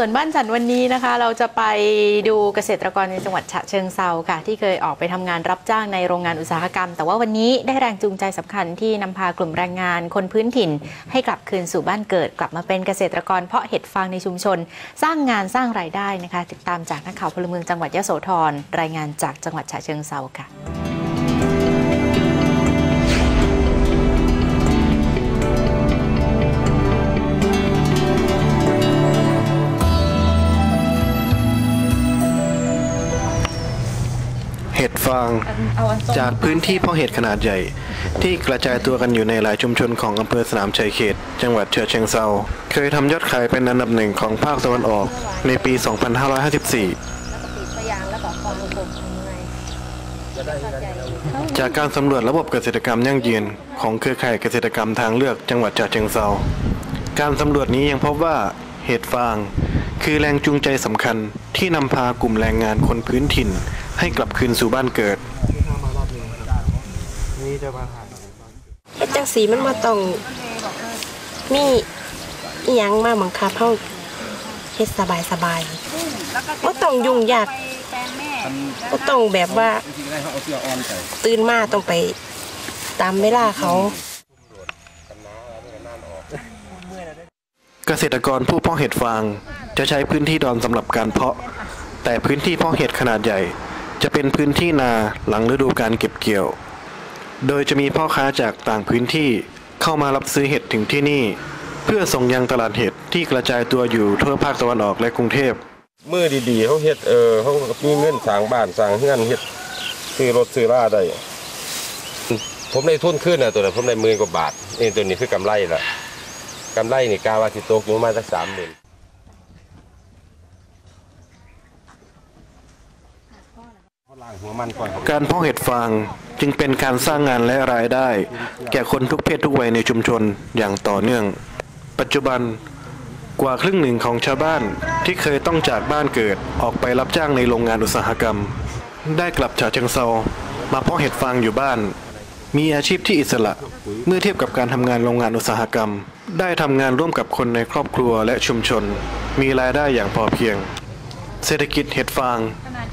ส่วนบ้านฉันวันนี้นะคะ เราจะไปดูเกษตรกรในจังหวัดฉะเชิงเซาค่ะ ที่เคยออกไปทำงานรับจ้างในโรงงานอุตสาหกรรม แต่ว่าวันนี้ได้แรงจูงใจสำคัญที่นำพากลุ่มแรงงานคนพื้นถิ่น ให้กลับคืนสู่บ้านเกิด กลับมาเป็นเกษตรกรเพาะเห็ดฟางในชุมชน สร้างงานสร้างรายได้นะคะ ติดตามจากนักข่าวพลเมืองจังหวัดยะโสธรรายงานจากจังหวัดฉะเชิงเซาค่ะ เห็ดฟาง จากพื้นที่เพาะเห็ดขนาดใหญ่ ที่กระจายตัวกันอยู่ในหลายชุมชนของอำเภอสนามชัยเขต จังหวัดเชียงเชิงเซาเคยทำยอดขายเป็นอันดับหนึ่งของภาคตะวันออกในปี 2554 จากการสำรวจระบบเกษตรกรรมยั่งยืนของเครือข่ายเกษตรกรรมทางเลือกจังหวัดฉะเชิงเซาการสำรวจนี้ยังพบว่าเห็ดฟาง คือแรงจูงใจสำคัญที่นำพากลุ่มแรงงานคนพื้นถิ่น ให้กลับคืนสู่บ้านเกิดเฮ็ดจังสีมันบ่ต้องมีอีหยังมาบังคับเฮาเฮ็ดสบายสบายๆบ่ต้องยุ่งยากบ่ต้องแบบว่า ตื่นมาต้องไปตามเวลาเขาเกษตรกรผู้เพาะเห็ดฟางจะใช้พื้นที่ดอนสำหรับการเพาะ แต่พื้นที่เพาะเห็ดขนาดใหญ่ จะเป็นพื้นที่นาหลังฤดูการเก็บเกี่ยว โดยจะมีพ่อค้าจากต่างพื้นที่เข้ามารับซื้อเห็ดถึงที่นี่ เพื่อส่งยังตลาดเห็ดที่กระจายตัวอยู่ทั่วภาคตะวันออกและกรุงเทพเมื่อดีๆเขาเฮ็ดเออเขามีเงินสร้างบ้านสร้างเฮือนเฮ็ดซื้อรถซื้อราได้ผมได้ทุนขึ้นนะตัวนั้นผมได้หมื่นกว่าบาทนี่ตัวนี้คือกำไรละกำไรนี่กาวาสิโตกอยู่ประมาสักสามหมื่น การเพาะเห็ดฟางจึงเป็นการสร้างงานและรายได้ แก่คนทุกเพศทุกวัยในชุมชนอย่างต่อเนื่อง ปัจจุบันกว่าครึ่งหนึ่งของชาวบ้านที่เคยต้องจากบ้านเกิดออกไปรับจ้างในโรงงานอุตสาหกรรม ได้กลับฉะเชิงเซามาเพาะเห็ดฟางอยู่บ้าน มีอาชีพที่อิสระเมื่อเทียบกับการทำงานโรงงานอุตสาหกรรม ได้ทำงานร่วมกับคนในครอบครัวและชุมชน มีรายได้อย่างพอเพียง เศรษฐกิจเห็ดฟาง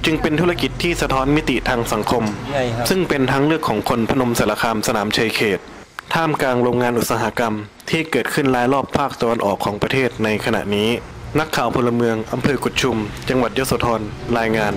จึงเป็นธุรกิจที่สะท้อนมิติทางสังคม ซึ่งเป็นทางเลือกของคนพนมสารคามสนามชัยเขต ท่ามกลางโรงงานอุตสาหกรรม ที่เกิดขึ้นรายรอบภาคตะวันออกของประเทศในขณะนี้ นักข่าวพลเมืองอำเภอกุดชุม จังหวัดยโสธรรายงาน